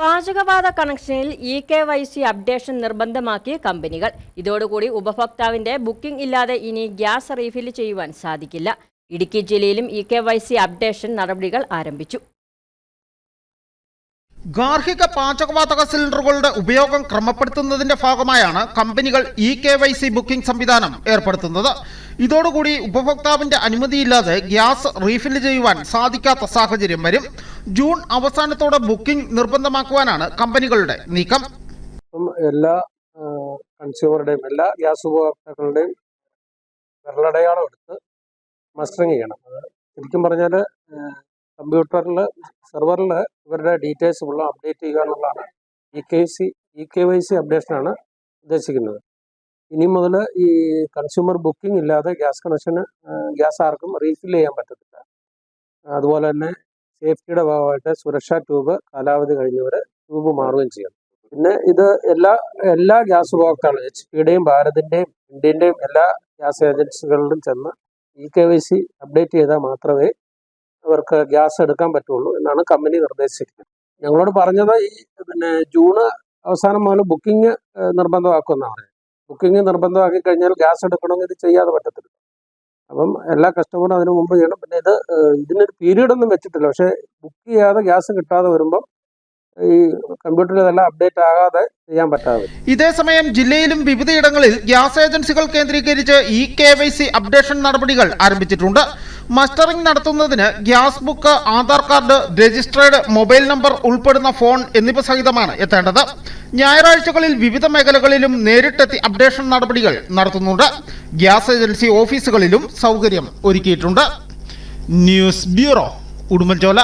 പാചകവാത കണക്ഷനിൽ E K Y C updation നിർബന്ധമാക്കിയ കമ്പനികൾ. ഇതോടുകൂടി ഉപഭോക്താവിന്റെ ബുക്കിംഗ് ഇല്ലാതെ ഇനി ഗ്യാസ് റീഫിൽ ചെയ്യുവാൻ സാധിക്കില്ല. ഇടുക്കി ജില്ലയിലും E K Y C updation നടപടികൾ ആരംഭിച്ചു. ഗാർഹിക പാചകവാതക സിലിണ്ടറുകളുടെ ഉപയോഗം ക്രമപ്പെടുത്തുന്നതിന്റെ ഭാഗമായാണ് കമ്പനികൾ E K Y C booking സംവിധാനം ഏർപ്പെടുത്തുന്നത്. ഇതോടുകൂടി ഉപഭോക്താവിന്റെ അനുമതിയില്ലാതെ ഗ്യാസ് റീഫിൽ ചെയ്യുവാൻ സാധിക്കാത്ത സാഹചര്യം വരും. ജൂൺ അവസാനത്തോടെ ബുക്കിംഗ് നിർബന്ധമാക്കുവാനാണ് കമ്പനികളുടെ നീക്കം. എല്ലാ കൺസ്യൂമറുടെയും എല്ലാ ഗ്യാസ് ഉപഭോക്താക്കളുടെയും വിരലടയാളം എടുത്ത് മസ്റ്ററിങ് ചെയ്യണം. അത് ശരിക്കും പറഞ്ഞാൽ കമ്പ്യൂട്ടറിൽ സെർവറിൽ ഇവരുടെ ഡീറ്റെയിൽസ് ഫുള്ള് അപ്ഡേറ്റ് ചെയ്യുക എന്നുള്ളതാണ് E K C E K Y C അപ്ഡേഷനാണ് ഉദ്ദേശിക്കുന്നത്. ഇനി മുതൽ ഈ കൺസ്യൂമർ ബുക്കിംഗ് ഇല്ലാതെ ഗ്യാസ് കണക്ഷന് ഗ്യാസ് ആർക്കും റീഫിൽ ചെയ്യാൻ പറ്റത്തില്ല. അതുപോലെ തന്നെ സേഫ്റ്റിയുടെ ഭാഗമായിട്ട് സുരക്ഷാ ട്യൂബ് കാലാവധി കഴിഞ്ഞവർ ട്യൂബ് മാറുകയും ചെയ്യണം പിന്നെ ഇത് എല്ലാ എല്ലാ ഗ്യാസ് ഉപഭോക്താക്കളും എച്ച് പിയുടെയും ഭാരതിന്റെയും ഇന്ത്യന്റെയും എല്ലാ ഗ്യാസ് ഏജൻസികളിലും ചെന്ന് E K Y C update ചെയ്താൽ മാത്രമേ അവർക്ക് ഗ്യാസ് എടുക്കാൻ പറ്റുള്ളൂ എന്നാണ് കമ്പനി നിർദ്ദേശിച്ചിരിക്കുന്നത്. ഞങ്ങളോട് പറഞ്ഞത് ഈ പിന്നെ ജൂൺ അവസാനം മുതൽ ബുക്കിംഗ് നിർബന്ധമാക്കുമെന്നാണ്. ബുക്കിംഗ് നിർബന്ധമാക്കി കഴിഞ്ഞാൽ ഗ്യാസ് എടുക്കണമെങ്കിൽ ഇത് ചെയ്യാതെ പറ്റത്തില്ല. അപ്പം എല്ലാ കസ്റ്റമറും അതിന് മുമ്പ് ചെയ്യണം. പിന്നെ ഇത് ഇതിനൊരു പീരീഡ് ഒന്നും വെച്ചിട്ടില്ല. പക്ഷേ ബുക്ക് ചെയ്യാതെ ഗ്യാസ് കിട്ടാതെ വരുമ്പം ഈ കമ്പ്യൂട്ടറിൽ ഇതെല്ലാം അപ്ഡേറ്റ് ആകാതെ ചെയ്യാൻ പറ്റാതെ ഇതേസമയം ജില്ലയിലും വിവിധയിടങ്ങളിൽ ഗ്യാസ് ഏജൻസികൾ കേന്ദ്രീകരിച്ച് E K Y C updation നടപടികൾ ആരംഭിച്ചിട്ടുണ്ട്. മസ്റ്ററിംഗ് നടത്തുന്നതിന് gas book Aadhaar card registered mobile number ഉൾപ്പെടുന്ന ഫോൺ എന്നിവ സഹിതമാണ് എത്തേണ്ടത്. ഞായറാഴ്ചകളിൽ വിവിധ മേഖലകളിലും നേരിട്ടെത്തി അപ്ഡേഷൻ നടപടികൾ നടത്തുന്നുണ്ട്. ഗ്യാസ് ഏജൻസി ഓഫീസുകളിലും സൗകര്യം ഒരുക്കിയിട്ടുണ്ട്. News bureau Udumbanchola.